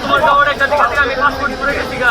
তোমার গাওয়ার একটা দিকে থেকে আমি কোটি করে গেছি গা।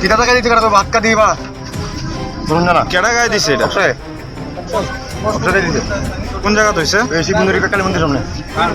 কিতা টাকা দিতে কাটা বাক্কা ভাত কা দিবা বলুন না কেডা গায়ে দিছে এটা? অবশ্যই অবশ্যই দিছে। কোন জায়গা হইছে? এই শিব মন্দির কালী মন্দির সামনে। হ্যাঁ।